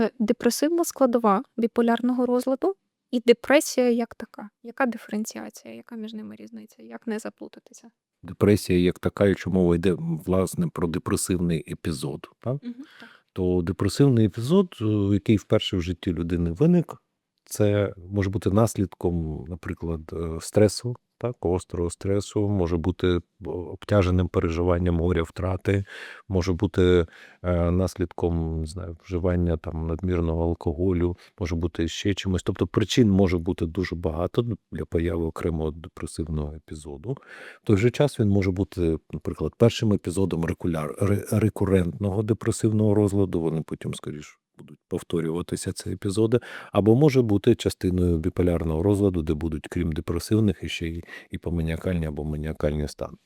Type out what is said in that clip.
Е, Депресивна складова біполярного розладу і депресія як така. Яка диференціація? Яка між ними різниця? Як не заплутатися? Депресія як така, якщо мова йде власне про депресивний епізод, так? Так. то депресивний епізод, е, який вперше в житті людини виник, це може бути наслідком, наприклад, е, стресу, так, гострого стресу, може бути обтяженим переживанням горя втрати, може бути е, наслідком не знаю, вживання там надмірного алкоголю, може бути ще чимось. Тобто причин може бути дуже багато для появи окремого депресивного епізоду. В той же час він може бути, наприклад, першим епізодом рекуляр, ре- рекурентного депресивного розладу. Вони потім, скоріш, будуть повторюватися ці епізоди, або може бути частиною біполярного розладу, де будуть, крім депресивних, іще і поманіакальні, або маніакальні стани.